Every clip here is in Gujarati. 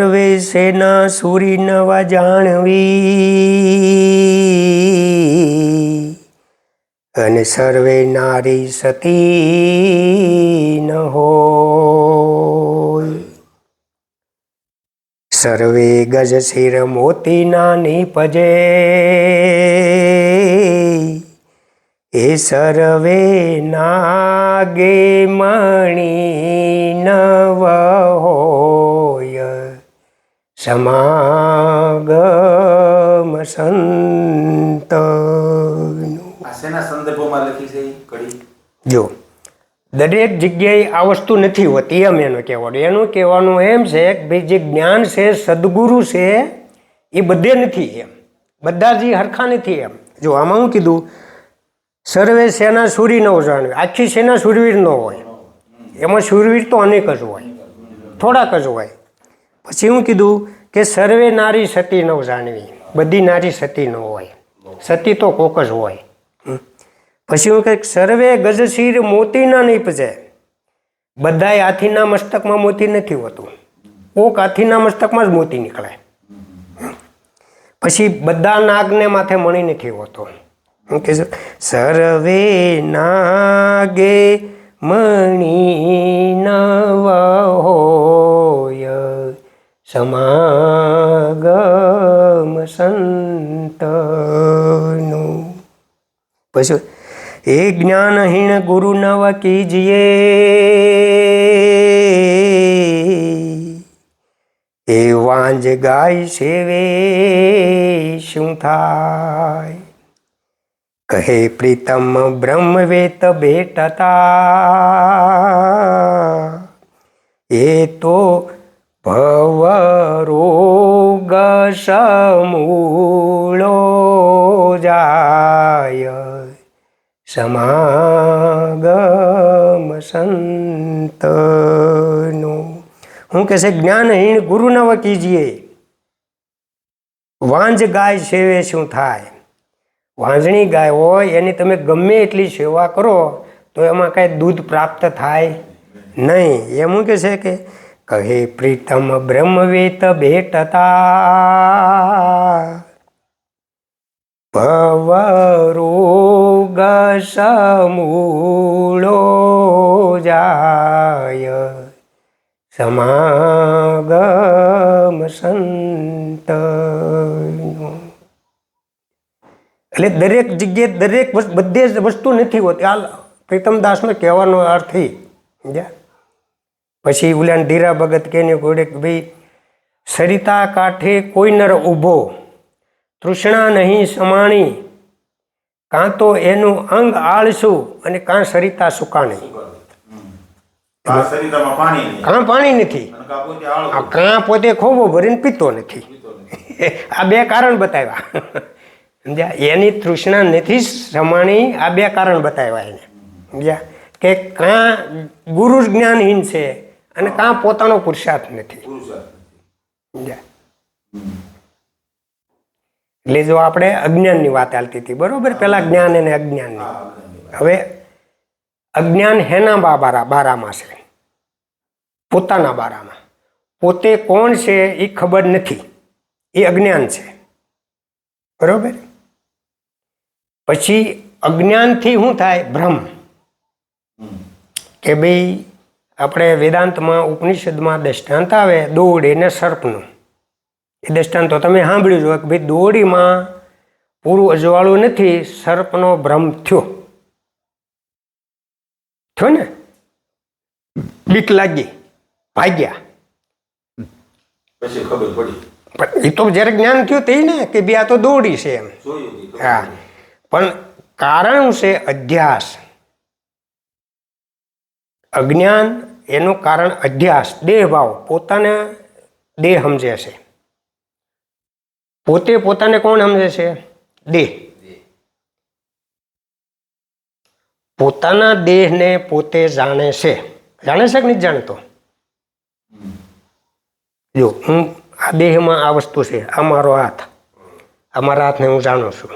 સર્વે સેના સુરી નવા જાણવી. અને સર્વે નારી સતી ન હોય. સર્વે ગજ શિર મોતી નાની પજે. એ સર્વે નાગે મણી નવ હોય. સમાગમ સંત આ લખી છે કડી? જો દરેક જગ્યાએ આ વસ્તુ નથી હોતી એમ એનું કહેવાનું. એનું કહેવાનું એમ છે કે ભાઈ જે જ્ઞાન છે સદગુરુ છે એ બધે નથી એમ. બધા જ હરખા નથી એમ. જો આમાં હું કીધું સર્વે સેના સુરી ન જાણવે. આખી સેના સુરવીર ન હોય. એમાં સુરવીર તો અનેક જ હોય. થોડાક જ હોય. પછી હું કીધું કે સર્વે નારી સતી ન જાણવી બધી નારી સતી ન હોય. સતી તો કોક જ હોય. પછી હું કંઈક સર્વે ગજશીર મોતીના નહીં બધાય હાથીના મસ્તકમાં મોતી નથી હોતું. કોક હાથીના મસ્તકમાં જ મોતી નીકળે. પછી બધા નાગને માથે મણી નથી હોતો. સર્વે નાગે મણી નવ હોય સમાગમ સંતનું પછી એ જ્ઞાનહીણ ગુરુ નવ કીજીએ એ વાંજ ગાય સેવે શું થાય કહે પ્રીતમ બ્રહ્મવેત ભેટતા એ તો ભવ રોગ સમૂળો જાય. સમાગમ સંતનું. હું કે છે, જ્ઞાનહીણ ગુરુ નવ કીજીએ વાંજ ગાય સેવે શું થાય? વાંજણી ગાય હોય, એની તમે ગમે એટલી સેવા કરો, તો એમાં કાંઈ દૂધ પ્રાપ્ત થાય નહીં. એમ કે છે કે કહે પ્રીતમ બ્રહ્મવેત ભેટતા. ભવરોગ સમૂળો જાય. સમાગમ સંત. એટલે દરેક જગ્યાએ દરેક બધે જ વસ્તુ નથી હોતી. હાલ પ્રીતમદાસનો કહેવાનો અર્થ સમજ્યા? પછી ઉલાન ધીરા ભગત કેને ઘોડે કે ભાઈ સરિતા કાંઠે કોઈ નર ઊભો તૃષ્ણા નહીં સમાણી કાં તો એનું અંગ આળસું અને કાં સરિતા સુકાણી. કાં પાણી નથી? કાં પોતે આ કાં પોતે ખોબો ભરીને પીતો નથી. આ બે કારણ બતાવ્યા. સમજ્યા? એની તૃષ્ણા નથી સમાણી આ બે કારણ બતાવ્યા એને. સમજ્યા? કે કાં ગુરુ જ્ઞાનહીન છે અને કાં પોતાનો પુરુષાર્થ નથી. એટલે જો આપણે અજ્ઞાનની વાત ચાલતી હતી બરોબર? પેલા જ્ઞાન અને અજ્ઞાનની. હવે અજ્ઞાન હેના બારા બારામાં છે. પોતાના બારામાં. પોતે કોણ છે એ ખબર નથી. એ અજ્ઞાન છે. બરોબર? પછી અજ્ઞાનથી શું થાય ભ્રમ કે ભાઈ આપણે વેદાંતમાં ઉપનિષદમાં દ્રષ્ટાંત આવે દોડી ને સર્પનું. એ દ્રષ્ટાંત તો તમે સાંભળ્યું છો કે ભાઈ દોડીમાં પૂરું અજવાળું નથી સર્પનો ભ્રમ થયો. થયો ને? બીક લાગી ભાગ્યા. પછી ખબર પડી. પણ એ તો જ્યારે જ્ઞાન થયું તે ને કે ભાઈ આ તો દોડી છે એમ. હા. પણ કારણ છે અધ્યાસ. અજ્ઞાન એનું કારણ અધ્યાસ દેહ ભાવ પોતાને દેહ સમજે છે. પોતે પોતાને કોણ સમજે છે? દેહ. પોતાના દેહને પોતે જાણે છે. જાણે છે કે નથી જાણતો? જો, હું આ દેહમાં આ વસ્તુ છે, આ મારો હાથ. આ મારા હાથને હું જાણું છું.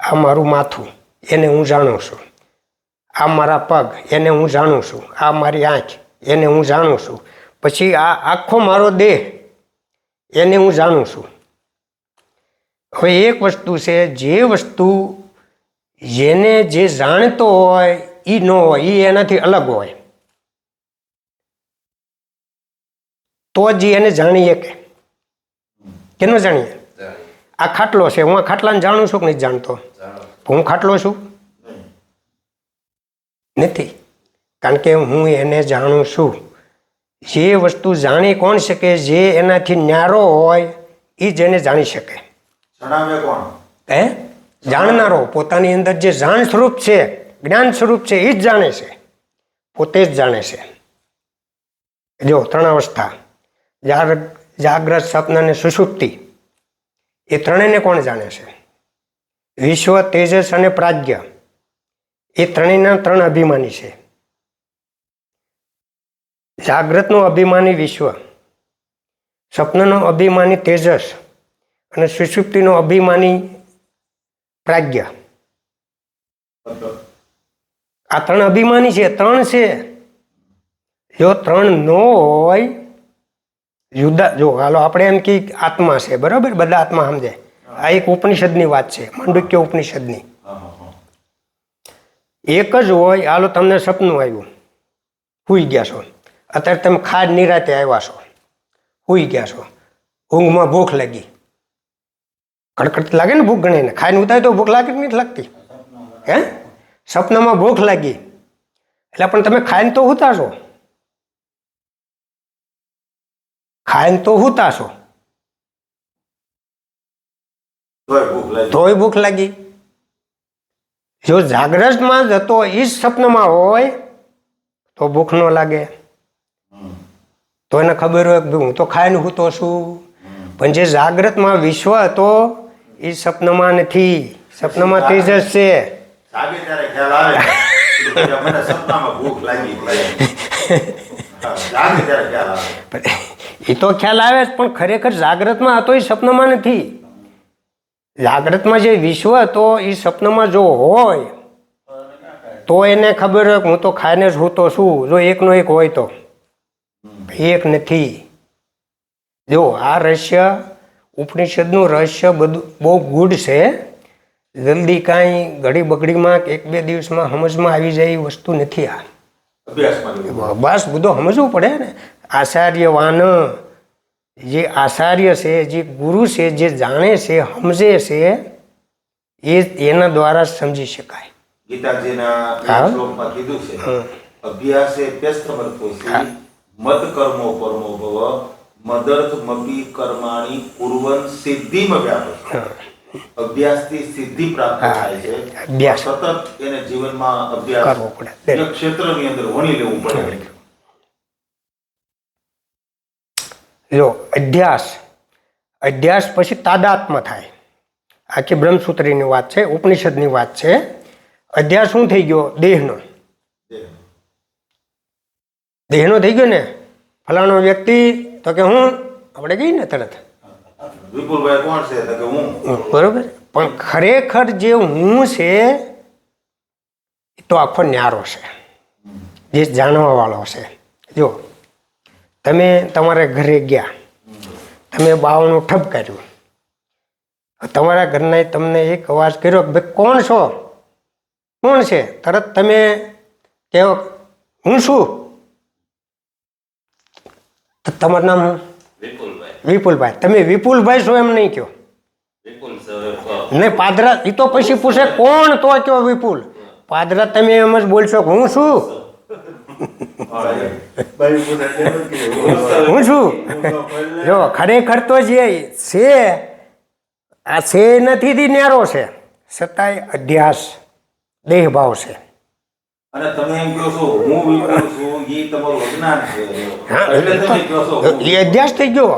આ મારું માથું, એને હું જાણું છું. આ મારા પગ એને હું જાણું છું. આ મારી આંખ એને હું જાણું છું. પછી આ આખો મારો દેહ એને હું જાણું છું. હવે એક વસ્તુ છે જે વસ્તુ જેને જે જાણતો હોય એ ન હોય એ એનાથી અલગ હોય. તો જ એને જાણીએ કે. કે ન જાણીએ. આ ખાટલો છે હું આ ખાટલાને જાણું છું કે નથી જાણતો? હું ખાટલો છું? નથી. કારણ કે હું એને જાણું છું. જે વસ્તુ જાણી કોણ શકે જે એનાથી ન્યારો હોય એ જ એને જાણી શકે. હે? જાણનારો પોતાની અંદર જે જાણ સ્વરૂપ છે જ્ઞાન સ્વરૂપ છે એ જ જાણે છે. પોતે જ જાણે છે. જો ત્રણ અવસ્થા જાગ્રત સ્વપ્ન અને સુષુપ્તિ એ ત્રણેયને કોણ જાણે છે? વિશ્વ તેજસ અને પ્રાજ્ઞ. એ ત્રણેયના ત્રણ અભિમાની છે. જાગ્રતનું અભિમાની વિશ્વ, સ્વપ્નનો અભિમાની તેજસ અને સુષુપ્તિનો અભિમાની પ્રાજ્ઞ. આ ત્રણ અભિમાની છે, ત્રણ છે. જો ત્રણ ન હોય, જુદા, જો હાલો, આપણે એમ કે આત્મા છે, બરાબર? બધા આત્મા સમજે આ એક ઉપનિષદની વાત છે, મંડુક્ય ઉપનિષદની. એક જ હોય હાલો તમને સપનું આવ્યું. સુઈ ગયા છો. અત્યારે તમે ખાડ નિરાતે આવ્યા છો. સુઈ ગયા છો. ઊંઘમાં ભૂખ લાગી. કડકડ લાગે ને ભૂખ ગણીને ખાઈને ઉતાય તો ભૂખ લાગે નથી લાગતી? હે? સપનામાં ભૂખ લાગી. એટલે પણ તમે ખાઈને તો છો. ખાઈને તો લાગી. તોય ભૂખ લાગી. જો જાગ્રતમાં જતો એ જ સપનામાં હોય તો ભૂખ ન લાગે. તો એને ખબર હોય કે હું તો ખાઈને હું તો છું. પણ જે જાગ્રતમાં વિશ્વ હતો એ સપનામાં નથી. સપનામાં જ છે. સપનામાં ખ્યાલ આવે. એ તો ખ્યાલ આવે. જ પણ ખરેખર જાગ્રતમાં હતો એ સપનામાં નથી. જાગ્રતમાં જે વિશ્વ હતો એ સપનામાં જો હોય તો એને ખબર હોય હું તો ખાઈને જ તો છું. જો એકનો એક હોય તો. એક નથી. જો આ રહસ્ય ઉપનિષદનું રહસ્ય બધું બહુ ગુડ છે. જલ્દી કાંઈ ઘડી બગડીમાં કે એક બે દિવસમાં સમજમાં આવી જાય એ વસ્તુ નથી આ. બસ બધું સમજવું પડે ને. આચાર્યવાન જે આચાર્ય છે જે ગુરુ છે જે જાણે છે સમજે છે એ એના દ્વારા સમજી શકાય. ગીતાજીના શ્લોકમાં કીધું છે અભ્યાસે મદ કર્મો પરમો ભવ મદર્થમપી કર્માણી કુર્વન સિદ્ધિમ વ્યાપક. અભ્યાસથી સિદ્ધિ પ્રાપ્ત થાય છે. અભ્યાસ. સતત એને જીવનમાં અભ્યાસ કરવો પડે. ક્ષેત્રની અંદર વણી લેવું પડે. જો અધ્યાસ અધ્યાસ પછી તાદાત્મ થાય. આખી બ્રહ્મસૂત્રીની વાત છે ઉપનિષદની વાત છે. અધ્યાસ શું થઈ ગયો? દેહનો. દેહનો થઈ ગયો ને? ફલાણો વ્યક્તિ તો કે હું? આપણે ગઈ ને તરત. બરોબર. પણ ખરેખર જે હું છે એ તો આખો ન્યારો છે. જે જાણવા વાળો છે. જો તમે તમારા ઘરે ગયા. તમે બાવનું ઠપ કર્યું. તમારા ઘરના તમને એક અવાજ કર્યો કે ભાઈ કોણ છો? કોણ છે? તરત તમે કહો હું છું? તો તમારું નામ વિપુલભાઈ. તમે વિપુલભાઈ છો એમ નહીં કહો નહીં પાદરા એ તો પછી પૂછે કોણ તો? કયો વિપુલ. પાદરા તમે એમ જ બોલશો કે હું છું? હું છું જો ખરેખર તો જે છે આ છે નથી દી ન્યારો છે. છતાંય અધ્યાસ દેહભાવ છે. અને તમે એમ કહો છો હું છું એ તમારું અજ્ઞાન છે. હા એટલે તમે કહો છો એ અધ્યાસ થઈ ગયો.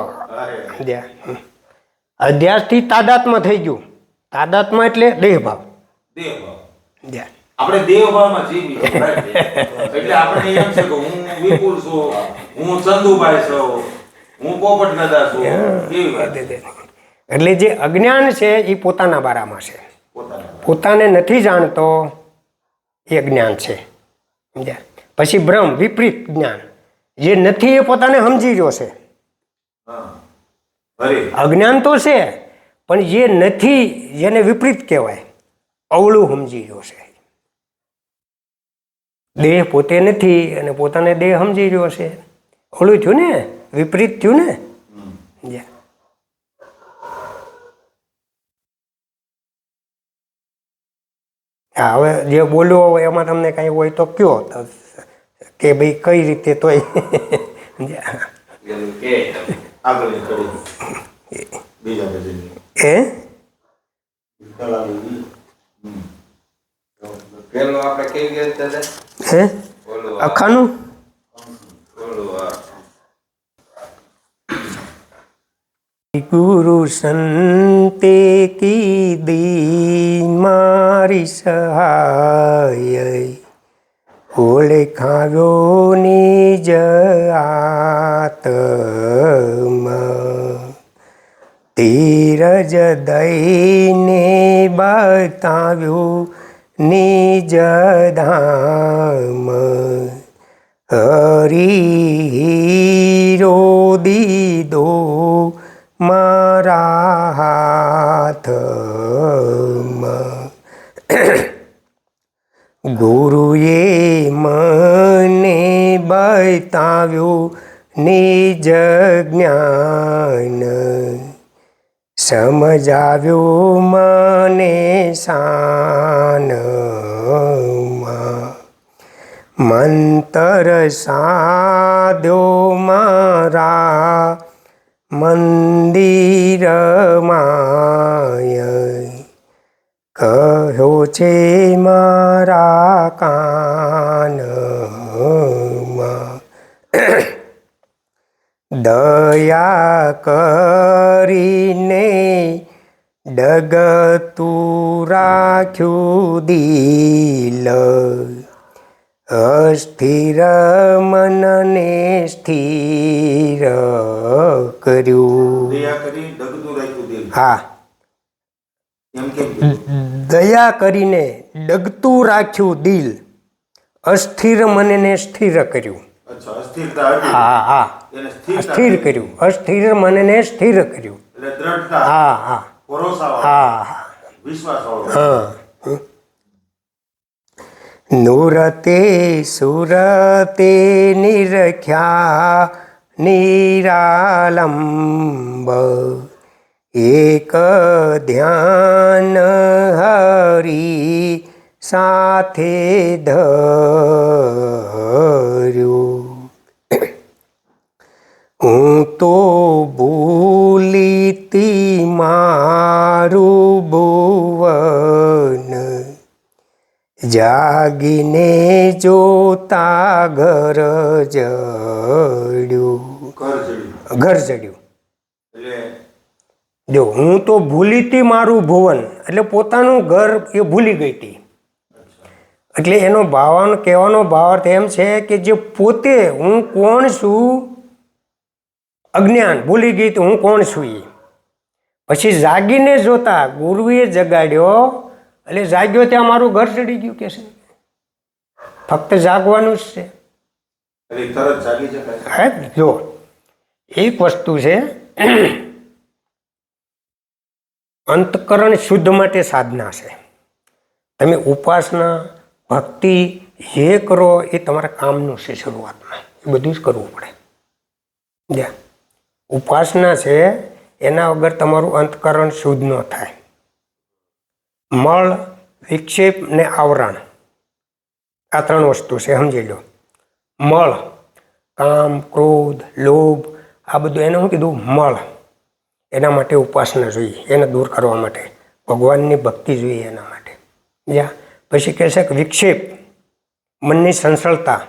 અધ્યાસથી તાદાત્મા થઈ ગયું. તાદાત્મા એટલે દેહભાવ. દેવભાવ. આપણે દેવભાવમાં જીવી એટલે આપણે એમ છે કે હું વિપુલ છું હું ચંદુભાઈ છું હું પોપટ દાદા છું એવી વાત. એટલે જે અજ્ઞાન છે એ પોતાના બારામાં છે. પોતાને. નથી જાણતો એ અજ્ઞાન છે. સમજ્યા? પછી ભ્રમ વિપરીત જ્ઞાન. જે નથી એ પોતાને સમજી રહ્યો છે. અજ્ઞાન તો છે પણ જે નથી જેને વિપરીત કહેવાય અવળું સમજી રહ્યો છે. દેહ પોતે નથી અને પોતાને દેહ સમજી રહ્યો છે. અવળું થયું ને? વિપરીત થયું ને? જા. હા હવે જે બોલ્યો હોય એમાં તમને કાંઈ હોય તો કયો? કે ભાઈ કઈ રીતે તોય. જા. પેલું કે આપણે કેવી દાદા? હે? અખાનું? ગુરુ સંતે કીધી મારી સહાય. ઓલે ખારો ની આત્મ. ધીરજ દઈને બતાવ્યું નિજ ધામ હરીરો દીદો મારા હાથમાં ગુરુએ મને બતાવ્યું નિજ જ્ઞાન સમજાવ્યું મને સાનમાં મંતર સાધ્યો મારા મંદિર માય કહ્યો છે મારા કાનમાં દયા કરીને ડગતું રાખ્યું દિલ. અસ્થિર મનને સ્થિર કર્યું. દયા કરી ડગતું રાખ્યું દિલ. હા? દયા કરીને ડગતું રાખ્યું દિલ. અસ્થિર મનને સ્થિર કર્યું. હા હા. સ્થિર કર્યું. અસ્થિર મનને સ્થિર કર્યું. હા હા. હા. નૂરતે સુરતે નિરખ્યા નિરાલંબ. એક ધ્યાન હરી સાથે ધર્યું. હું તો ભૂલીતી મારું ભુવન જાગીને જોતા ઘર જડ્યું. ઘર ચડ્યું જો હું તો ભૂલી હતી મારું ભુવન. એટલે પોતાનું ઘર એ ભૂલી ગઈ હતી એટલે એનો ભાવન કહેવાનો ભાવાર્થ એમ છે કે જે પોતે હું કોણ છું? અજ્ઞાન. ભૂલી ગઈ તો હું કોણ છું એ પછી જાગીને જોતા ગુરુએ જગાડ્યો એટલે જાગ્યો ત્યાં મારું ઘર ચડી ગયું કે છે? ફક્ત જાગવાનું જ છે. હે જો એક વસ્તુ છે અંતકરણ શુદ્ધ માટે સાધના છે. તમે ઉપાસના ભક્તિ જે કરો એ તમારા કામનું છે શરૂઆતમાં. એ બધું જ કરવું પડે. જ્યાં ઉપાસના છે એના વગર તમારું અંતકરણ શુદ્ધ ન થાય. મળ, વિક્ષેપ ને આવરણ. આ ત્રણ વસ્તુ છે, સમજી લો. મળ, કામ, ક્રોધ, લોભ, આ બધું એને શું કીધું મળ. એના માટે ઉપાસના જોઈએ, એને દૂર કરવા માટે. ભગવાનની ભક્તિ જોઈએ એના માટે. જ્યાં પછી કહે છે કે વિક્ષેપ, મનની સંસળતા,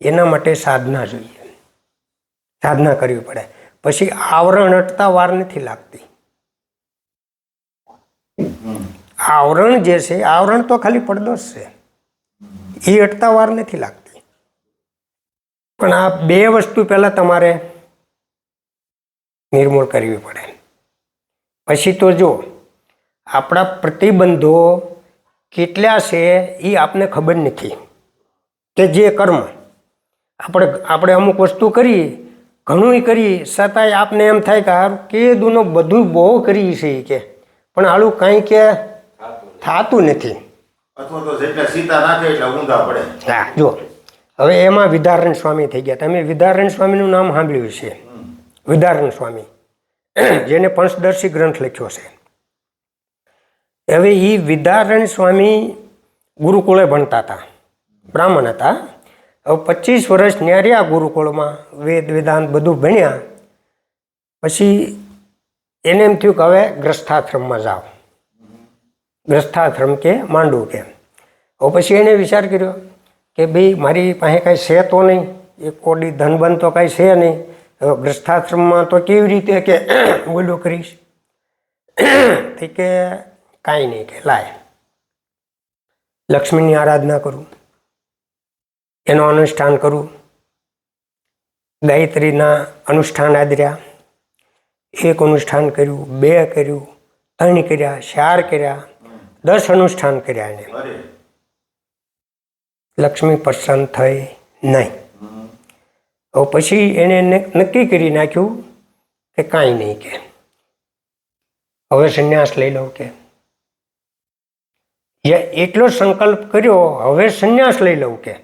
એના માટે સાધના જોઈએ. સાધના કરવી પડે. પછી આવરણ હટતા વાર નથી લાગતી. આવરણ જે છે, આવરણ તો ખાલી પડદો જ છે. એ હટતા વાર નથી લાગતી. પણ આ બે વસ્તુ પહેલાં તમારે નિર્મૂળ કરવી પડે. પછી તો જો આપણા પ્રતિબંધો કેટલા છે એ આપને ખબર નથી. કે જે કર્મ, આપણે આપણે અમુક વસ્તુ કરીએ ઘણું કરી છતાંય આપને એમ થાય કે હારું કેદુનો બધું બહુ કરી છે કે. પણ આલું કાંઈ કે થતું નથી. હા જો હવે એમાં વિધારણ સ્વામી થઈ ગયા. તમે વિધારણ સ્વામીનું નામ સાંભળ્યું છે વિધારણ સ્વામી. જેને પંચદર્શી ગ્રંથ લખ્યો છે. હવે એ વિધારણ સ્વામી ગુરુકુળે ભણતા હતા. બ્રાહ્મણ હતા. હવે પચીસ વર્ષ ન્યાર્યા ગુરુકુળમાં, વેદ, વેદાંત બધું ભણ્યા. પછી એને એમ થયું કે હવે ગ્રસ્થાશ્રમમાં જાઓ. ગ્રસ્થાશ્રમ કે માંડવું કે. હવે પછી એને વિચાર કર્યો કે ભાઈ મારી પાસે કાંઈ છે તો નહીં એ કોડી ધનબંધ તો કાંઈ છે નહીં. હવે ગ્રસ્થાશ્રમમાં તો કેવી રીતે કે બોલ્યો કરીશ? કે કાંઈ નહીં કે, લાય. લક્ષ્મીની આરાધના કરું. એનું અનુષ્ઠાન કરું. ગાયત્રીના અનુષ્ઠાન આદર્યા. એક અનુષ્ઠાન કર્યું બે કર્યું ત્રણ કર્યા ચાર કર્યા દસ અનુષ્ઠાન કર્યા એને. લક્ષ્મી પ્રસન્ન થઈ નહીં. હવે પછી એને નક્કી કરી નાખ્યું કે કાંઈ નહીં કે. હવે સંન્યાસ લઈ લઉં કે. એટલો સંકલ્પ કર્યો હવે સંન્યાસ લઈ લઉં કે.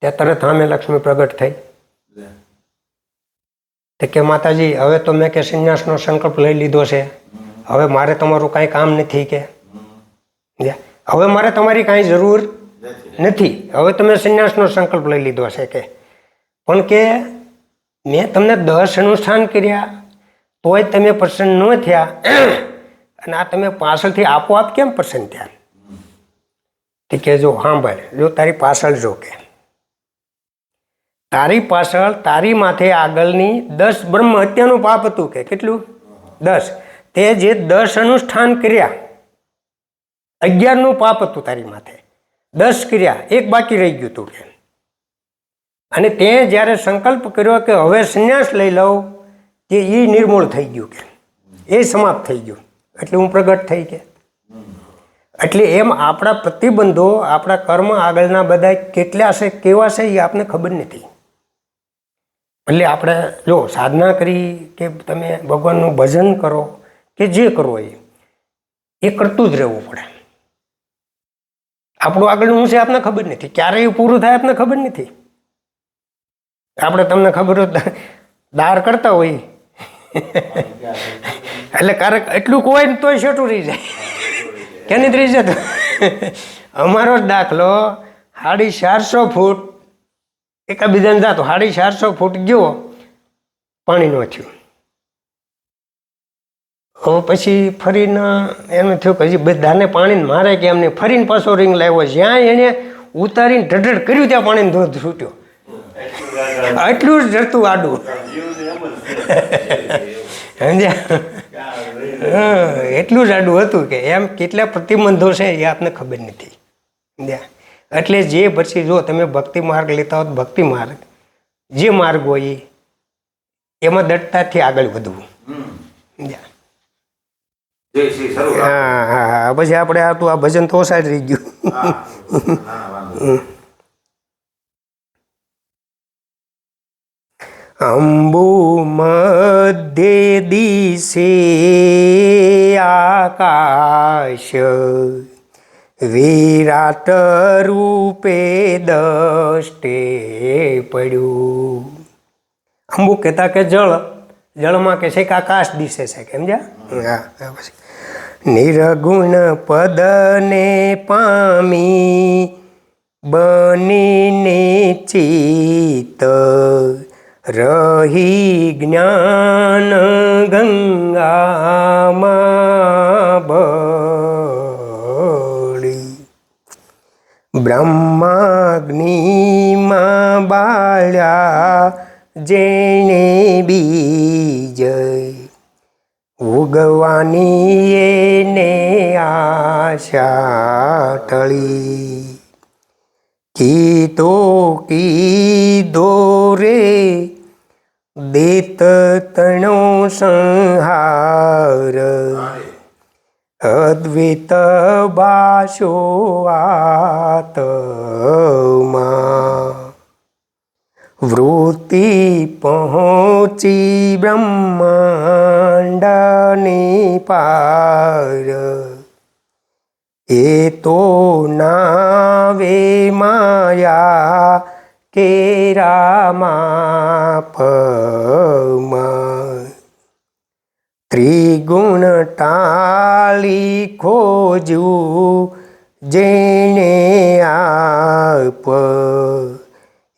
ત્યાં તરત સામે લક્ષ્મી પ્રગટ થઈ. તો કે, માતાજી, હવે તો મેં કે સંન્યાસનો સંકલ્પ લઈ લીધો છે. હવે મારે તમારું કાંઈ કામ નથી કે. હવે મારે તમારી કાંઈ જરૂર નથી. હવે તમે સંન્યાસનો સંકલ્પ લઈ લીધો છે કે. પણ કે, મેં તમને દસ અનુષ્ઠાન કર્યા, તોય તમે પ્રસન્ન ન થયા. અને આ તમે પાછળથી આપોઆપ કેમ પ્રસન્ન થયા? તે કે જો સાંભળ જો તારી પાછળ જો કે. તારી પાછળ તારી માથે આગળની દસ બ્રહ્મ હત્યાનું પાપ હતું કે? કેટલું? દસ. તે જે દસ અનુષ્ઠાન કર્યા, અગિયારનું પાપ હતું તારી માથે. દસ કર્યા, એક બાકી રહી ગયું તું કે. અને તે જ્યારે સંકલ્પ કર્યો કે હવે સંન્યાસ લઈ લઉં કે એ નિર્મૂળ થઈ ગયું કે. એ સમાપ્ત થઈ ગયું. એટલે હું પ્રગટ થઈ કે. એટલે એમ આપણા પ્રતિબંધો આપણા કર્મ આગળના બધા કેટલા છે કેવા છે એ આપને ખબર નથી. એટલે આપણે જો સાધના કરી કે તમે ભગવાનનું ભજન કરો કે જે કરો એ એ કરતું જ રહેવું પડે. આપણું આગળનું હું છે આપને ખબર નથી. ક્યારે એ પૂરું થાય આપને ખબર નથી. આપણે તમને ખબર હોય દાર કરતા હોય. એટલે ક્યારેક એટલું કોઈ ને તોય શેટું રહી જાય. કે નહીં જતો અમારો જ દાખલો સાડી ચારસો ફૂટ એકાબીજાને જાતો સાડી ચારસો ફૂટ ગયો પાણી ન થયું. હવે પછી ફરીને એમ થયું કે હજી બધાને પાણીને મારે કે એમને ફરીને પાછો રિંગ લાવ્યો. જ્યાં એને ઉતારીને ઢઢડ કર્યું ત્યાં પાણીને ધોધ છૂટ્યો. આટલું જ જતું આડું. સમજ્યા? એટલું જાડું હતું કે એમ કેટલા પ્રતિબંધો છે એ આપને ખબર નથી. સમજ્યા? એટલે જે પછી જો તમે ભક્તિ માર્ગ લેતા હો તો ભક્તિ માર્ગ જે માર્ગ હોય એમાં દટતાથી આગળ વધવું. સમજ્યા. હા હા હા. પછી આપણે આપણું આ ભજન તો ઓછા જ રહી ગયું હા. ના, ના, વાંધો નહીં. અંબુ મધ્ય દિશે આકાશ. વિરાટ રૂપે દષ્ટે પડ્યું. અંબુ કહેતા કે જળ, જળમાં કે છે કે આકાશ દિશે છે કેમ જા હા, પછી. નિર્ગુણ પદને પામી બનીને ચિત રહી જ્ઞાન ગંગામાં બ્રહ્માગ્નિમાં બાળ્યા જેણે બીજ ઉગવાની એને આશા ટળી કીતો કીધો રે દેત તણો સંહાર અદ્વૈત બાશો આતમા. વૃત્તિ પહોંચી બ્રહ્માંડની પાર. એ તો નાવે માયા કેરામાં પમાં ત્રિગુણ ટાળી ખોજું જેણે આપ.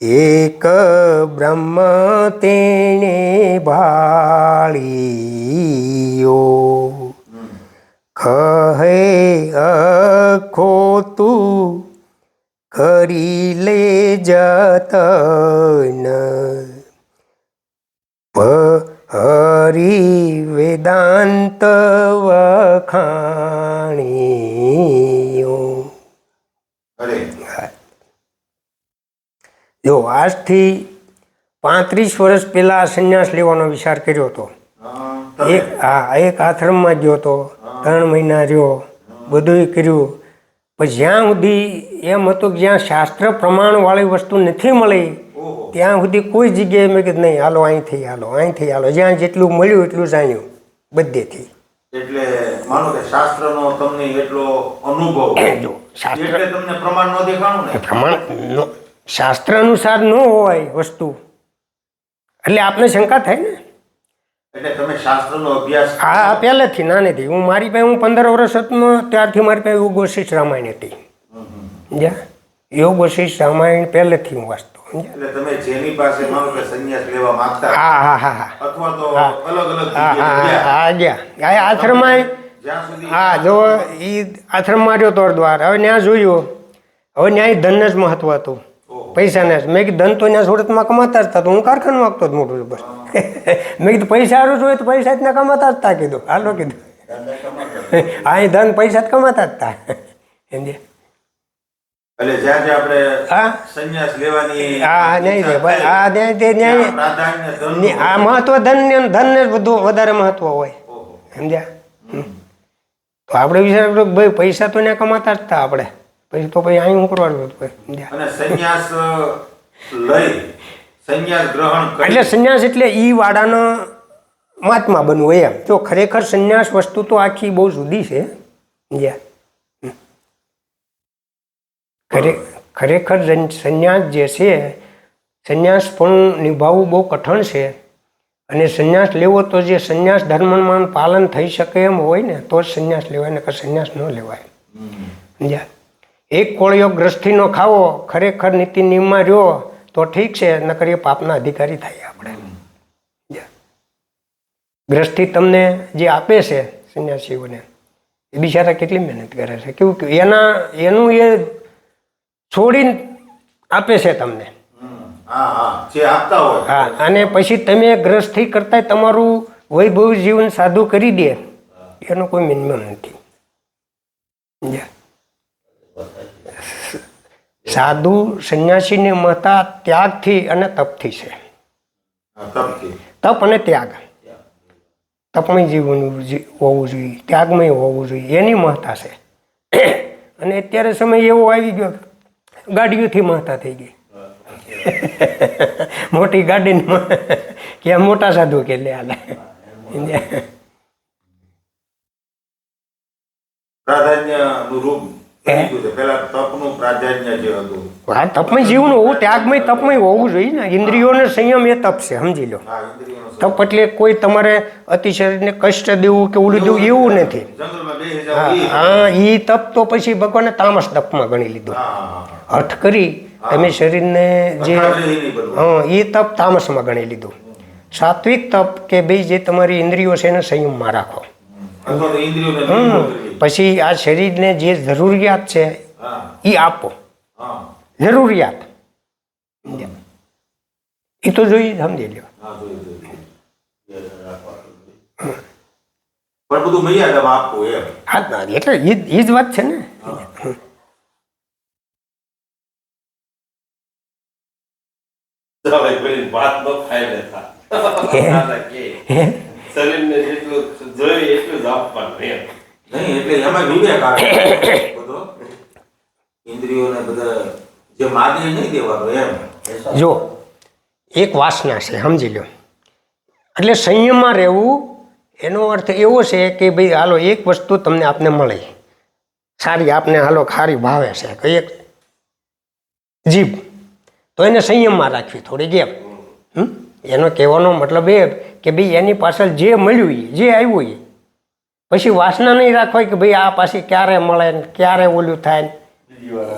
એક બ્રહ્મ તેણે ભાળીયો. કહે અખો તું કરી લે જતન. હરી વેદાંત વખાણીઓ. જો આજથી પાંત્રીસ વર્ષ પહેલાં સંન્યાસ લેવાનો વિચાર કર્યો હતો. એક હા એક આશ્રમમાં ગયો હતો. ત્રણ મહિના રહ્યો. બધું કર્યું. પણ જ્યાં સુધી એમ હતું કે જ્યાં શાસ્ત્ર પ્રમાણવાળી વસ્તુ નથી મળી ત્યાં સુધી કોઈ જગ્યાએ મેં કીધું નહીં હાલો અહીંથી હાલો અહીંથી હાલો. જ્યાં જેટલું મળ્યું એટલું જાણ્યું બધેથી. એટલે માનો કે શાસ્ત્રનો તમને એટલો અનુભવ જો શાસ્ત્ર એટલે તમને પ્રમાણ ન દેખાણું ને? પ્રમાણ શાસ્ત્ર અનુસાર ન હોય વસ્તુ. એટલે આપને શંકા થાય ને? એટલે તમે શાસ્ત્રનો અભ્યાસ આ પહેલેથી નાનેથી. હું મારી પાસે હું પંદર વર્ષ હતો ત્યારથી મારી પાસે યોગ વશિષ્ઠ રામાયણ હતી. સમજ્યા? યોગ વશિષ્ઠ રામાયણ પહેલેથી હું વાંચતો એટલે તમે જેની પાસે માનો કે સંન્યાસ લેવા માંગતા હા હા હા હા. અથવા તો હા. અલગ અલગ હા હા હા ગયા. હા ગયા. આ આશ્રમમાં જ્યાં સુધી હા જો એ આશ્રમમાં રહ્યો તો દ્વાર હવે ત્યાં જોયું. હવે ત્યાં ધનને જ મહત્વ હતું. પૈસાને જ. મેં કીધું ધન તો ત્યાં સુરતમાં કમાતા જ હતા તો હું કારખાનું આપતો જ મોટું બસ. મેં કીધું પૈસા સારું જોઈએ તો પૈસા જ ના કમાતા જ હતા કીધું. હાલો કીધું. અહીં ધન પૈસા જ કમાતા જ હતા સમજે આપણે ની- વિચાર ભાઈ પૈસા તો ત્યાં કમાતા જ હતા આપણે. પછી તો પછી અહીં હું કરવાનું સમજ્યા સંન્યાસ લઈ. સંન્યાસ ગ્રહણ એટલે સંન્યાસ એટલે ઈ વાડાનો મહાત્મા બનવું એમ. જો ખરેખર સંન્યાસ વસ્તુ તો આખી બહુ જુદી છે. ખરે ખરેખર સંન્યાસ જે છે સંન્યાસ પણ નિભાવવું બહુ કઠણ છે. અને સંન્યાસ લેવો તો જે સંન્યાસ ધર્મમાં પાલન થઈ શકે એમ હોય ને તો જ સંન્યાસ લેવાય નકર સંન્યાસ ન લેવાય. સમજ્યા? એક કોળિયો ગ્રસ્થિનો ખાવો ખરેખર નીતિ નિયમમાં રહ્યો તો ઠીક છે એ પાપના અધિકારી થાય આપણે? ગ્રસ્તી તમને જે આપે છે સંન્યાસીઓને એ બિચારા કેટલી મહેનત કરે છે? કેવું કે એના એનું એ છોડીને આપે છે તમને. હા અને પછી તમે ગ્રસ્થી કરતા તમારું વૈભવ જીવન સાદું કરી દે. એનો કોઈ મિનિમમ નથી. સમજ્યા? સાધુ સંન્યાસીની મહતા ત્યાગથી અને તપથી છે. તપ અને ત્યાગ. તપમય જીવન હોવું જોઈએ ત્યાગમય હોવું જોઈએ એની મહત્તા છે. અને અત્યારે સમય એવો આવી ગયો ગાડીઓથી મહત્તા થઈ ગઈ. મોટી ગાડી કે મોટા સાધુ કે લે આલે. પ્રાધાન્ય હતું હા? તપમય જીવનું હોવું ત્યાગમય તપમય હોવું જોઈએ ને. ઇન્દ્રિયોને સંયમ એ તપ છે સમજી લો. તપ એટલે કોઈ તમારે અતિશયને કષ્ટ દેવું કે ઓલું દેવું એવું નથી. હા ઈ તપ તો પછી ભગવાને તામસ તપમાં ગણી લીધું. હઠ કરી તમે શરીરને જે હા એ તપ તામસમાં ગણી લીધું. સાત્વિક તપ કે ભાઈ જે તમારી ઇન્દ્રિયો છે એને સંયમમાં રાખો. પછી આ શરીરને જે જરૂરિયાત છે એ આપો. જરૂરિયાત. એ તો જોઈ સમજી લો એટલે એ જ- વાત છે ને. વાત શરીરને જેટલું જોઈએ એટલું જ આપવાનું એમ. નહીં એટલે એમાં વિવેક આવે બધો. ઇન્દ્રિયોને બધા જે માગે નહીં દેવાનું એમ. જો એક વાસના છે સમજી લો એટલે સંયમમાં રહેવું એનો અર્થ એવો છે કે ભાઈ હાલો એક વસ્તુ તમને આપને મળી. સારી આપને હાલો ખારી ભાવે છે. કે એક જીભ. તો એને સંયમમાં રાખવી થોડી ગેપ હમ? એનો કહેવાનો મતલબ એ કે ભાઈ એની પાછળ જે મળ્યું એ જે આવ્યું એ પછી વાસના નહીં રાખવાય કે ભાઈ આ પાછી ક્યારે મળે ને ક્યારે ઓલું થાય ને. બીજી વાર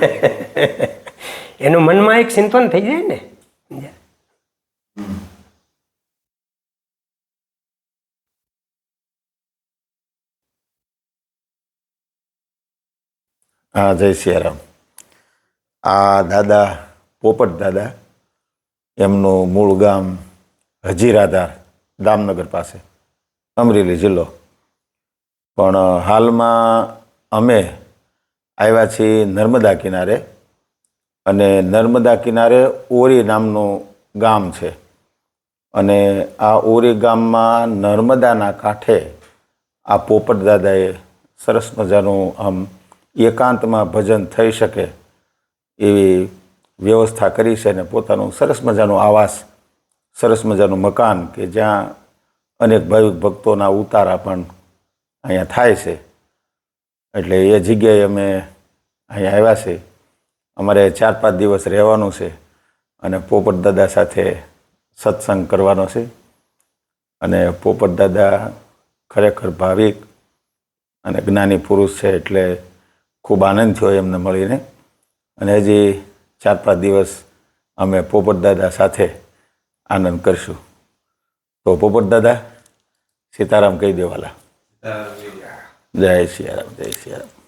એનું મનમાં એક ચિંતન થઈ જાય ને. હા જય સિયારામ. આ દાદા પોપટ દાદા એમનું મૂળ ગામ હજીરાધાર, દામનગર પાસે, અમરેલી જિલ્લો. પણ હાલમાં અમે આવ્યા છીએ નર્મદા કિનારે અને નર્મદા કિનારે ઓરી નામનું ગામ છે. અને આ ઓરી ગામમાં નર્મદાના કાંઠે આ પોપટ દાદાએ સરસ મજાનું આમ એકાંતમાં ભજન થઈ શકે એવી વ્યવસ્થા કરી છે અને પોતાનું સરસ મજાનું આવાસ, સરસ મજાનું મકાન કે જ્યાં અનેક ભાવિક ભક્તોના ઉતારા પણ અહીંયા થાય છે. એટલે એ જગ્યાએ અમે અહીંયા આવ્યા છે. અમારે ચાર પાંચ દિવસ રહેવાનું છે અને પોપટ દાદા સાથે સત્સંગ કરવાનો છે. અને પોપટ દાદા ખરેખર ભાવિક અને જ્ઞાની પુરુષ છે એટલે ખૂબ આનંદ થયો એમને મળીને. અને હજી ચાર પાંચ દિવસ અમે પોપટ દાદા સાથે આનંદ કરશું. તો પોપટ દાદા સીતારામ કહી દેવાલા જય સિયારામ જય સિયારામ